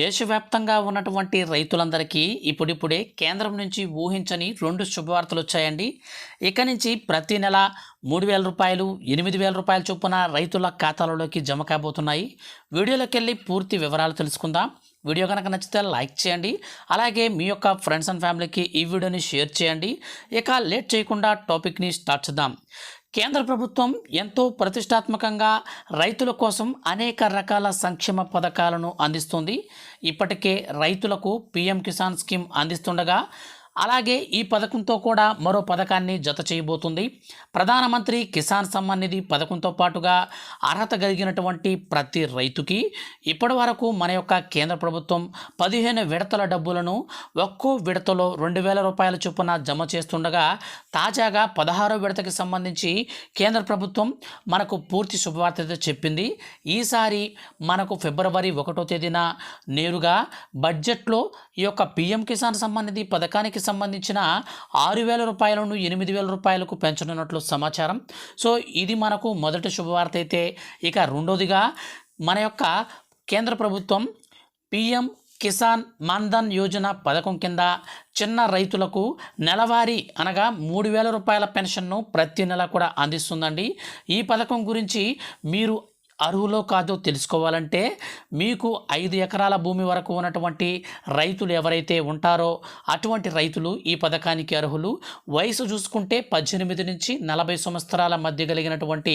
దేశవ్యాప్తంగా ఉన్నటువంటి రైతులందరికీ ఇప్పుడిప్పుడే కేంద్రం నుంచి ఊహించని రెండు శుభవార్తలు వచ్చాయండి ఇక నుంచి ప్రతి నెల మూడు వేల రూపాయలు ఎనిమిది వేల రూపాయల చొప్పున రైతుల ఖాతాలలోకి జమ కాబోతున్నాయి. వీడియోలోకి వెళ్ళి పూర్తి వివరాలు తెలుసుకుందాం. వీడియో కనుక నచ్చితే లైక్ చేయండి. అలాగే మీ యొక్క ఫ్రెండ్స్ అండ్ ఫ్యామిలీకి ఈ వీడియోని షేర్ చేయండి. ఇక లేట్ చేయకుండా టాపిక్ని స్టార్ట్ చేద్దాం. కేంద్ర ప్రభుత్వం ఎంతో ప్రతిష్టాత్మకంగా రైతుల కోసం అనేక రకాల సంక్షేమ పథకాలను అందిస్తుంది. ఇప్పటికే రైతులకు పీఎం కిసాన్ స్కీమ్ అందిస్తుండగా అలాగే ఈ పథకంతో కూడా మరో పథకాన్ని జత చేయబోతుంది. ప్రధానమంత్రి కిసాన్ సమ్మాన్ నిధి పథకంతో పాటుగా అర్హత కలిగినటువంటి ప్రతి రైతుకి ఇప్పటి వరకు మన యొక్క కేంద్ర ప్రభుత్వం పదిహేను విడతల డబ్బులను ఒక్కో విడతలో రెండు వేల రూపాయల చొప్పున జమ చేస్తుండగా తాజాగా పదహారో విడతకి సంబంధించి కేంద్ర ప్రభుత్వం మనకు పూర్తి శుభవార్త చెప్పింది. ఈసారి మనకు ఫిబ్రవరి ఒకటో తేదీన నేరుగా బడ్జెట్లో ఈ యొక్క పిఎం కిసాన్ సమ్మాన్ నిధి పథకానికి సంబంధించిన ఆరు వేల రూపాయలను ఎనిమిది వేల రూపాయలకు పెంచనున్నట్లు సమాచారం. సో ఇది మనకు మొదటి శుభవార్త అయితే. ఇక రెండోదిగా మన యొక్క కేంద్ర ప్రభుత్వం పిఎం కిసాన్ మాన్ధన్ యోజన పథకం కింద చిన్న రైతులకు నెలవారీ అనగా మూడు వేల రూపాయల పెన్షన్ను ప్రతి నెల కూడా అందిస్తుందండి. ఈ పథకం గురించి మీరు అర్హులో కాదో తెలుసుకోవాలంటే మీకు ఐదు ఎకరాల భూమి వరకు ఉన్నటువంటి రైతులు ఎవరైతే ఉంటారో అటువంటి రైతులు ఈ పథకానికి అర్హులు. వయసు చూసుకుంటే పద్దెనిమిది నుంచి నలభై సంవత్సరాల మధ్య కలిగినటువంటి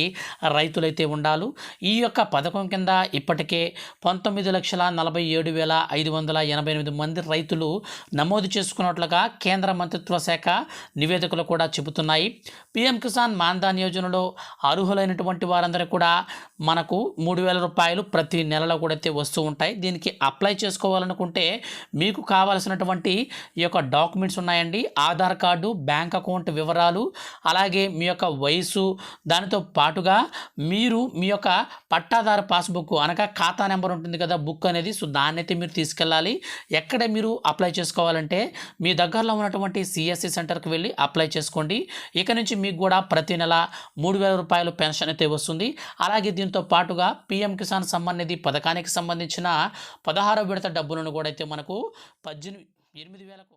రైతులైతే ఉండాలి. ఈ యొక్క పథకం కింద ఇప్పటికే పంతొమ్మిది లక్షల నలభై ఏడు వేల ఐదు వందల ఎనభై ఎనిమిది మంది రైతులు నమోదు చేసుకున్నట్లుగా కేంద్ర మంత్రిత్వ శాఖ నివేదికలు కూడా చెబుతున్నాయి. పిఎం కిసాన్ మాన్ధాన్ యోజనలో అర్హులైనటువంటి వారందరూ కూడా మనకు మూడు వేల రూపాయలు ప్రతి నెలలో కూడా అయితే వస్తూ ఉంటాయి. దీనికి అప్లై చేసుకోవాలనుకుంటే మీకు కావాల్సినటువంటి ఈ యొక్క డాక్యుమెంట్స్ ఉన్నాయండి. ఆధార్ కార్డు బ్యాంక్ అకౌంట్ వివరాలు అలాగే మీ యొక్క వయసు దానితో పాటుగా మీరు మీ యొక్క పట్టాదారు పాస్బుక్ అనగా ఖాతా నెంబర్ ఉంటుంది కదా బుక్ అనేది. సో దాన్నైతే మీరు తీసుకెళ్ళాలి. ఎక్కడ మీరు అప్లై చేసుకోవాలంటే మీ దగ్గరలో ఉన్నటువంటి సిఎస్సి సెంటర్కి వెళ్ళి అప్లై చేసుకోండి. ఇక నుంచి మీకు కూడా ప్రతి నెల మూడు వేల రూపాయలు పెన్షన్ అయితే వస్తుంది. అలాగే దీంతో పాటుగా పిఎం కిసాన్ సమ్మాన్ నిధి పథకానికి సంబంధించిన పదహారో విడత డబ్బులను కూడా అయితే మనకు పద్దెనిమిది ఎనిమిది వేలకు